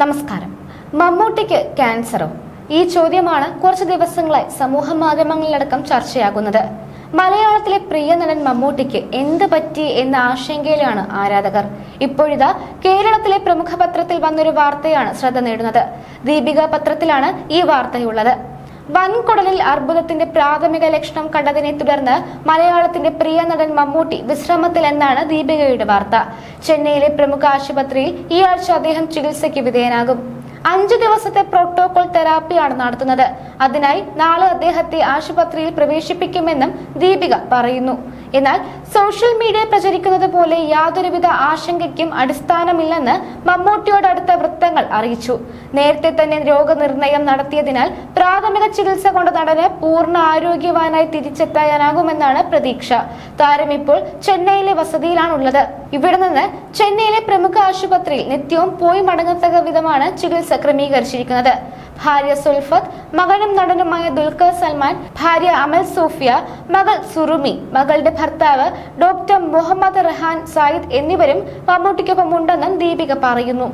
നമസ്കാരം. മമ്മൂട്ടിക്ക് ക്യാൻസറോ? ഈ ചോദ്യമാണ് കുറച്ച് ദിവസങ്ങളായി സമൂഹ മാധ്യമങ്ങളിലടക്കം ചർച്ചയാകുന്നത്. മലയാളത്തിലെ പ്രിയ നടൻ മമ്മൂട്ടിക്ക് എന്ത് പറ്റി എന്ന ആശങ്കയിലാണ് ആരാധകർ. ഇപ്പോഴിതാ കേരളത്തിലെ പ്രമുഖ പത്രത്തിൽ വന്നൊരു വാർത്തയാണ് ശ്രദ്ധ നേടുന്നത്. ദീപിക പത്രത്തിലാണ് ഈ വാർത്തയുള്ളത്. വൻകുടലിൽ അർബുദത്തിന്റെ പ്രാഥമിക ലക്ഷണം കണ്ടതിനെ തുടർന്ന് മലയാളത്തിന്റെ പ്രിയ നടൻ മമ്മൂട്ടി വിശ്രമത്തിൽ എന്നാണ് ദീപികയുടെ വാർത്ത. ചെന്നൈയിലെ പ്രമുഖ ആശുപത്രിയിൽ ഈ ആഴ്ച അദ്ദേഹം ചികിത്സയ്ക്ക് വിധേയനാകും. അഞ്ചു ദിവസത്തെ പ്രോട്ടോകോൾ തെറാപ്പിയാണ് നടത്തുന്നത്. അതിനായി നാളെ അദ്ദേഹത്തെ ആശുപത്രിയിൽ പ്രവേശിപ്പിക്കുമെന്നും ദീപിക പറയുന്നു. എന്നാൽ സോഷ്യൽ മീഡിയ പ്രചരിക്കുന്നത് പോലെ യാതൊരുവിധ ആശങ്കയ്ക്കും അടിസ്ഥാനമില്ലെന്ന് മമ്മൂട്ടിയോട് അടുത്ത വൃത്തങ്ങൾ അറിയിച്ചു. നേരത്തെ തന്നെ രോഗനിർണയം നടത്തിയതിനാൽ പ്രാഥമിക ചികിത്സ കൊണ്ട് നടന് പൂർണ ആരോഗ്യവാനായി തിരിച്ചെത്താനാകുമെന്നാണ് പ്രതീക്ഷ. താരം ഇപ്പോൾ ചെന്നൈയിലെ വസതിയിലാണുള്ളത്. ഇവിടെ നിന്ന് ചെന്നൈയിലെ പ്രമുഖ ആശുപത്രിയിൽ നിത്യവും പോയി മടങ്ങത്തക്ക വിധമാണ് ചികിത്സ ക്രമീകരിച്ചിരിക്കുന്നത്. ഭാര്യ സുൽഫത്ത് മകനും നടനുമായ ദുൽഖർ സൽമാൻ ഭാര്യ അമൽ സൂഫിയ മകൾ സുറുമി മകളുടെ ഭർത്താവ് ഡോക്ടർ മുഹമ്മദ് റഹാൻ സായിദ് എന്നിവരും മമ്മൂട്ടിക്കൊപ്പം ഉണ്ടെന്നും ദീപിക പറയുന്നു.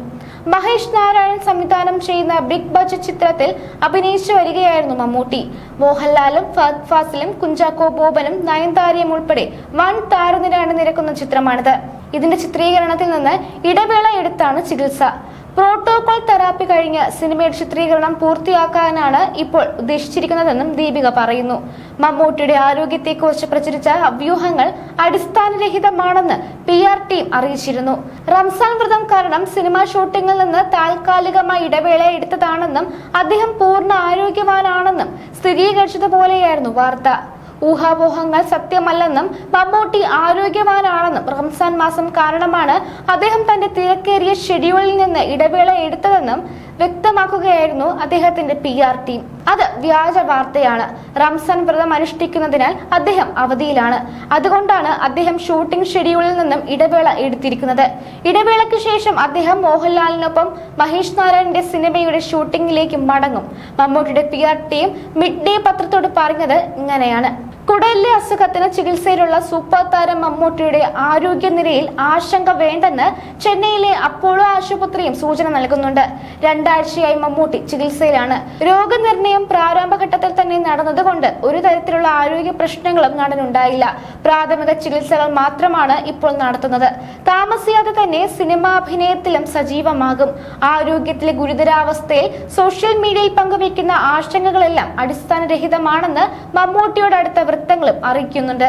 മഹേഷ് നാരായൺ സംവിധാനം ചെയ്യുന്ന ബിഗ് ബഡ്ജറ്റ് ചിത്രത്തിൽ അഭിനയിച്ചു വരികയായിരുന്നു മമ്മൂട്ടി. മോഹൻലാലും ഫഹദ് ഫാസിലും കുഞ്ചാക്കോ ബോബനും നയൻതാരയും ഉൾപ്പെടെ വൺ താരനിരാണ് നിരക്കുന്ന ചിത്രമാണിത്. ഇതിന്റെ ചിത്രീകരണത്തിൽ നിന്ന് ഇടവേള എടുത്താണ് ചികിത്സ. പ്രോട്ടോകോൾ തെറാപ്പി കഴിഞ്ഞ് സിനിമയുടെ ചിത്രീകരണം പൂർത്തിയാക്കാനാണ് ഇപ്പോൾ ഉദ്ദേശിച്ചിരിക്കുന്നതെന്നും ദീപിക പറയുന്നു. മമ്മൂട്ടിയുടെ ആരോഗ്യത്തെക്കുറിച്ച് പ്രചരിച്ച അഭ്യൂഹങ്ങൾ അടിസ്ഥാനരഹിതമാണെന്ന് പി ആർ ടീം അറിയിച്ചിരുന്നു. റംസാൻ വ്രതം കാരണം സിനിമാ ഷൂട്ടിംഗിൽ നിന്ന് താൽക്കാലികമായി ഇടവേള എടുത്തതാണെന്നും അദ്ദേഹം പൂർണ ആരോഗ്യവാനാണെന്നും സ്ഥിരീകരിച്ചതുപോലെയായിരുന്നു വാർത്ത. ഊഹാപോഹങ്ങൾ സത്യമല്ലെന്നും മമ്മൂട്ടി ആരോഗ്യവാനാണെന്നും റംസാൻ മാസം കാരണമാണ് അദ്ദേഹം തന്റെ തിരക്കേറിയ ഷെഡ്യൂളിൽ നിന്ന് ഇടവേള എടുത്തതെന്നും വ്യക്തമാക്കുകയായിരുന്നു അദ്ദേഹത്തിന്റെ പി ആർ ടീം അത് വ്യാജ വാർത്തയാണ്. റംസാൻ വ്രതം അനുഷ്ഠിക്കുന്നതിനാൽ അദ്ദേഹം അവധിയിലാണ്. അതുകൊണ്ടാണ് അദ്ദേഹം ഷൂട്ടിംഗ് ഷെഡ്യൂളിൽ നിന്നും ഇടവേള എടുത്തിരിക്കുന്നത്. ഇടവേളയ്ക്ക് ശേഷം അദ്ദേഹം മോഹൻലാലിനൊപ്പം മഹേഷ് നാരായണന്റെ സിനിമയുടെ ഷൂട്ടിംഗിലേക്ക് മടങ്ങും. മമ്മൂട്ടിയുടെ P R team mid day പത്രത്തോട് പറഞ്ഞത് ഇങ്ങനെയാണ്. കുടലിലെ അസുഖത്തിന് ചികിത്സയിലുള്ള സൂപ്പർ താരം മമ്മൂട്ടിയുടെ ആരോഗ്യനിലയിൽ ആശങ്ക വേണ്ടെന്ന് ചെന്നൈയിലെ അപ്പോളോ ആശുപത്രിയും സൂചന നൽകുന്നുണ്ട്. രണ്ടാഴ്ചയായി മമ്മൂട്ടി ചികിത്സയിലാണ്. രോഗനിർണയം പ്രാരംഭഘട്ടത്തിൽ തന്നെ നടന്നതുകൊണ്ട് ഒരു തരത്തിലുള്ള ആരോഗ്യ പ്രശ്നങ്ങളും നടനുണ്ടായില്ല. പ്രാഥമിക ചികിത്സകൾ മാത്രമാണ് ഇപ്പോൾ നടത്തുന്നത്. താമസിയാതെ തന്നെ സിനിമാഭിനയത്തിലും സജീവമാകും. ആരോഗ്യത്തിലെ ഗുരുതരാവസ്ഥയിൽ സോഷ്യൽ മീഡിയയിൽ പങ്കുവയ്ക്കുന്ന ആശങ്കകളെല്ലാം അടിസ്ഥാനരഹിതമാണെന്ന് മമ്മൂട്ടിയോട് വൃത്തങ്ങളും അറിയിക്കുന്നുണ്ട്.